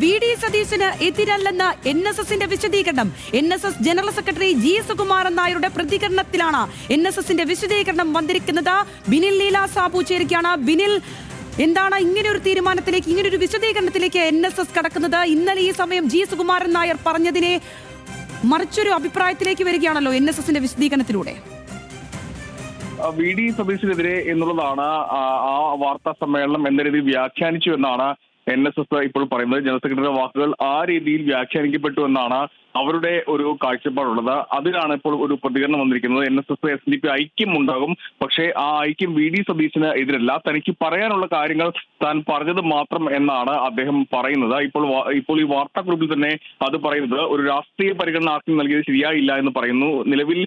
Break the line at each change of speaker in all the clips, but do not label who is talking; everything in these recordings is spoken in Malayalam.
വി ഡി സതീശന് എതിരല്ലെന്ന് എൻ എസ് എസിന്റെ വിശദീകരണം. N S S general secretary G Sukumaran നായരുടെ പ്രതികരണത്തിലാണ് എൻ എസ് എസിന്റെ വിശദീകരണം വന്നിരിക്കുന്നത്. ബിനിൽ ലീല സാബു ചേരുകയാണ്. ബിനിൽ എന്താണ് ഇങ്ങനെ ഒരു തീരുമാനത്തിലേക്ക് ഇങ്ങനെ ഒരു വിശദീകരണത്തിലേക്ക് എൻ എസ് എസ് കടക്കുന്നത്? ഇന്നലെ ഈ സമയം ജി സുകുമാരൻ നായർ പറഞ്ഞതിനെ മറിച്ചൊരു അഭിപ്രായത്തിലേക്ക് വരികയാണല്ലോ എൻ എസ് എസിന്റെ വിശദീകരണത്തിലൂടെ.
വി ഡി സതീശിനെതിരെ എന്നുള്ളതാണ് ആ വാർത്താ സമ്മേളനം എന്ന രീതിയിൽ വ്യാഖ്യാനിച്ചു എന്നാണ് എൻ എസ് എസ് ഇപ്പോൾ പറയുന്നത് ജനറൽ സെക്രട്ടറിയുടെ വാക്കുകൾ ആ രീതിയിൽ വ്യാഖ്യാനിക്കപ്പെട്ടു എന്നാണ് അവരുടെ ഒരു കാഴ്ചപ്പാടുള്ളത്. അതിനാണ് ഇപ്പോൾ ഒരു പ്രതികരണം വന്നിരിക്കുന്നത്. N S S S D P ഐക്യം ഉണ്ടാകും. പക്ഷേ ആ ഐക്യം വി ഡി സതീശന് എതിരല്ല. തനിക്ക് പറയാനുള്ള കാര്യങ്ങൾ താൻ പറഞ്ഞത് മാത്രം എന്നാണ് അദ്ദേഹം പറയുന്നത്. ഇപ്പോൾ ഇപ്പോൾ ഈ വാർത്താ വാർത്താക്കുറിപ്പിൽ തന്നെ അത് പറയുന്നത് ഒരു രാഷ്ട്രീയ പരിഗണന ആർക്കും നൽകിയത് ശരിയായില്ല എന്ന് പറയുന്നു. നിലവിൽ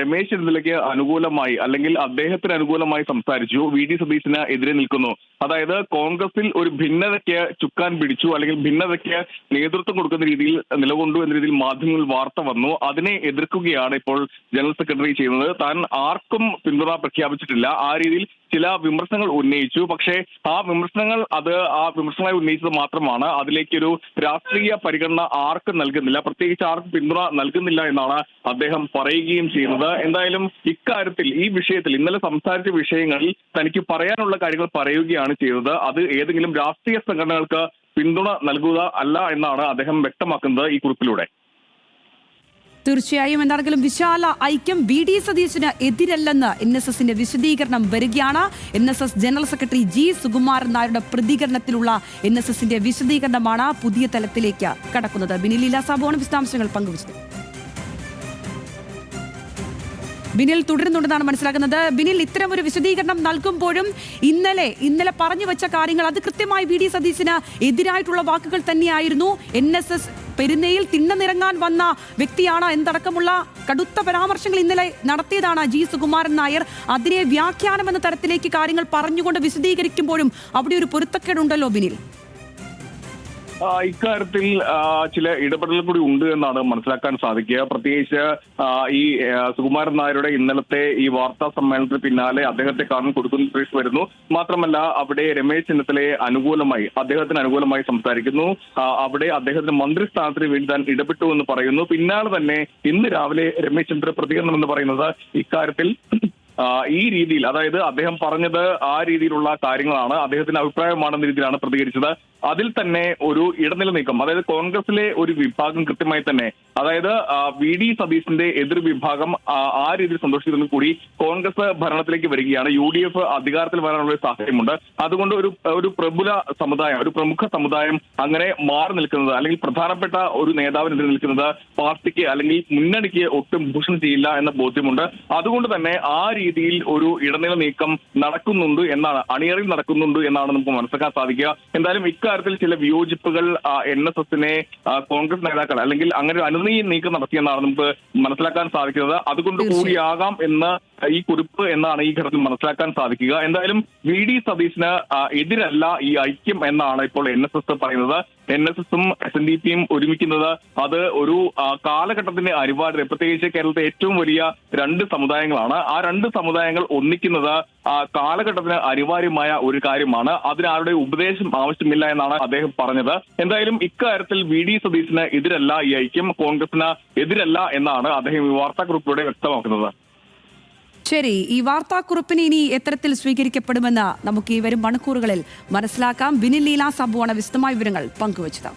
രമേശ് ചെന്നിത്തലയ്ക്ക് അനുകൂലമായി അല്ലെങ്കിൽ അദ്ദേഹത്തിന് അനുകൂലമായി സംസാരിച്ചു. വി ഡി സതീശന് എതിരെ നിൽക്കുന്നു. അതായത് കോൺഗ്രസിൽ ഒരു ഭിന്നതയ്ക്ക് ചുക്കാൻ പിടിച്ചു അല്ലെങ്കിൽ ഭിന്നതയ്ക്ക് നേതൃത്വം കൊടുക്കുന്ന രീതിയിൽ നിലകൊണ്ടു എന്ന രീതിയിൽ മാധ്യമങ്ങളിൽ വാർത്ത വന്നു. അതിനെ എതിർക്കുകയാണ് ഇപ്പോൾ ജനറൽ സെക്രട്ടറി ചെയ്യുന്നത്. താൻ ആർക്കും പിന്തുണ പ്രഖ്യാപിച്ചിട്ടില്ല. ആ രീതിയിൽ ചില വിമർശനങ്ങൾ ഉന്നയിച്ചു. പക്ഷേ ആ വിമർശനങ്ങൾ അത് ആ വിമർശനങ്ങളായി ഉന്നയിച്ചത് മാത്രമാണ്. അതിലേക്കൊരു രാഷ്ട്രീയ പരിഗണന ആർക്കും നൽകുന്നില്ല. പ്രത്യേകിച്ച് ആർക്കും പിന്തുണ നൽകുന്നില്ല എന്നാണ് അദ്ദേഹം പറയുകയും ചെയ്യുന്നത്. എന്തായാലും ഇക്കാര്യത്തിൽ ഈ വിഷയത്തിൽ ഇന്നലെ സംസാരിച്ച വിഷയങ്ങളിൽ തനിക്ക് പറയാനുള്ള കാര്യങ്ങൾ പറയുകയാണ് ചെയ്തത്. അത് ഏതെങ്കിലും രാഷ്ട്രീയ സംഘടനകൾക്ക് പിന്തുണ നൽകുക അല്ല എന്നാണ് അദ്ദേഹം വ്യക്തമാക്കുന്നത് ഈ കുറിപ്പിലൂടെ.
തീർച്ചയായും എന്താണെങ്കിലും വിശാല ഐക്യം വി ഡി സതീശന് എതിരല്ലെന്ന് എൻ എസ് എസിന്റെ വിശദീകരണം വരികയാണ്. N S S general secretary G Sukumaran നായരുടെ പ്രതികരണത്തിലുള്ള എൻ എസ് എസിന്റെ വിശദീകരണമാണ് പുതിയ തലത്തിലേക്ക് കടക്കുന്നത്. ബിനിൽ ലീല സാബുവാണ് വിശദാംശങ്ങൾ പങ്കുവച്ചത്. ബിനിൽ തുടരുന്നുണ്ടെന്നാണ് മനസ്സിലാക്കുന്നത്. ബിനിൽ ഇത്തരം ഒരു വിശദീകരണം നൽകുമ്പോഴും ഇന്നലെ ഇന്നലെ പറഞ്ഞു വെച്ച കാര്യങ്ങൾ അത് കൃത്യമായി വി ഡി സതീശന് എതിരായിട്ടുള്ള വാക്കുകൾ തന്നെയായിരുന്നു. എൻ എസ് എസ് പെരുന്നയിൽ തിണ്ണനിറങ്ങാൻ വന്ന വ്യക്തിയാണ് എന്തടക്കമുള്ള കടുത്ത പരാമർശങ്ങൾ ഇന്നലെ നടത്തിയതാണ് ജി സുകുമാരൻ നായർ. അതിനെ വ്യാഖ്യാനം എന്ന തരത്തിലേക്ക് കാര്യങ്ങൾ പറഞ്ഞുകൊണ്ട് വിശദീകരിക്കുമ്പോഴും അവിടെ ഒരു പൊരുത്തക്കേടുണ്ടല്ലോ ബിനിൽ.
ഇക്കാര്യത്തിൽ ചില ഇടപെടൽ കൂടി ഉണ്ട് എന്നാണ് മനസ്സിലാക്കാൻ സാധിക്കുക. പ്രത്യേകിച്ച് ഈ സുകുമാരൻ നായരുടെ ഇന്നലത്തെ ഈ വാർത്താ സമ്മേളനത്തിന് പിന്നാലെ അദ്ദേഹത്തെ കാണാൻ കൊടുക്കുന്ന പ്രതീക്ഷ വരുന്നു. മാത്രമല്ല അവിടെ രമേശ് ചെന്നിത്തലയെ അനുകൂലമായി അദ്ദേഹത്തിന് അനുകൂലമായി സംസാരിക്കുന്നു. അവിടെ അദ്ദേഹത്തിന് മന്ത്രിസ്ഥാനത്തിന് വേണ്ടി താൻ ഇടപെട്ടു എന്ന് പറയുന്നു. പിന്നാലെ തന്നെ ഇന്ന് രാവിലെ രമേശ് ചെന്നിത്തല പ്രതികരണം എന്ന് പറയുന്നത് ഇക്കാര്യത്തിൽ ഈ രീതിയിൽ അതായത് അദ്ദേഹം പറഞ്ഞത് ആ രീതിയിലുള്ള കാര്യങ്ങളാണ് അദ്ദേഹത്തിന്റെ അഭിപ്രായമാണെന്ന രീതിയിലാണ് പ്രതികരിച്ചത്. അതിൽ തന്നെ ഒരു ഇടനില നീക്കം അതായത് കോൺഗ്രസിലെ ഒരു വിഭാഗം കൃത്യമായി തന്നെ അതായത് വി ഡി സതീശിന്റെ എതിർ വിഭാഗം ആ, ആ രീതിയിൽ സന്തോഷിച്ചിരുന്നു കൂടി കോൺഗ്രസ് ഭരണത്തിലേക്ക് വരികയാണ്. യു ഡി എഫ് അധികാരത്തിൽ വരാനുള്ള ഒരു സാഹചര്യമുണ്ട്. അതുകൊണ്ട് ഒരു ഒരു പ്രബുല സമുദായം ഒരു പ്രമുഖ സമുദായം അങ്ങനെ മാറി നിൽക്കുന്നത് അല്ലെങ്കിൽ പ്രധാനപ്പെട്ട ഒരു നേതാവിനെതിരെ നിൽക്കുന്നത് പാർട്ടിക്ക് അല്ലെങ്കിൽ മുന്നണിക്ക് ഒട്ടും ഭൂഷണം ചെയ്യില്ല എന്ന ബോധ്യമുണ്ട്. അതുകൊണ്ട് തന്നെ ആ രീതിയിൽ ഒരു ഇടനില നീക്കം നടക്കുന്നുണ്ട് എന്നാണ് അണിയറിൽ നടക്കുന്നുണ്ട് എന്നാണ് നമുക്ക് മനസ്സിലാക്കാൻ സാധിക്കുക. എന്തായാലും ഇക്കാര്യത്തിൽ ചില വിയോജിപ്പുകൾ എൻ എസ് എസിനെ കോൺഗ്രസ് നേതാക്കൾ അല്ലെങ്കിൽ അങ്ങനെ ഒരു അനുനീയ നീക്കം നടത്തിയെന്നാണ് നമുക്ക് മനസ്സിലാക്കാൻ സാധിക്കുന്നത്. അതുകൊണ്ട് കൂടിയാകാം എന്ന് ഈ കുറിപ്പ് എന്നാണ് ഈ ഘട്ടത്തിൽ മനസ്സിലാക്കാൻ സാധിക്കുക. എന്തായാലും വി ഡി സതീശന് എതിരല്ല ഈ ഐക്യം എന്നാണ് ഇപ്പോൾ എൻ എസ് എസ് പറയുന്നത്. എൻ എസ് എസും എസ് എൻ ഡി പിയും ഒരുമിക്കുന്നത് അത് ഒരു കാലഘട്ടത്തിന്റെ അനിവാര്യത പ്രത്യേകിച്ച് കേരളത്തിലെ ഏറ്റവും വലിയ രണ്ട് സമുദായങ്ങളാണ്. ആ രണ്ട് സമുദായങ്ങൾ ഒന്നിക്കുന്നത് കാലഘട്ടത്തിന് അനിവാര്യമായ ഒരു കാര്യമാണ്. അതിനാരുടെ ഉപദേശം ആവശ്യമില്ല എന്നാണ് അദ്ദേഹം പറഞ്ഞത്. എന്തായാലും ഇക്കാര്യത്തിൽ വി ഡി സതീശന് എതിരല്ല ഈ ഐക്യം കോൺഗ്രസിന് എതിരല്ല എന്നാണ് അദ്ദേഹം ഈ വാർത്താക്കുറിപ്പിലൂടെ വ്യക്തമാക്കുന്നത്.
ശരി ഈ വാർത്താക്കുറിപ്പിന് ഇനി എത്തരത്തിൽ സ്വീകരിക്കപ്പെടുമെന്ന് നമുക്ക് ഈ വരും മണിക്കൂറുകളിൽ മനസ്സിലാക്കാം. ബിനിൽ ലീല വിശദമായ വിവരങ്ങൾ പങ്കുവച്ചത്.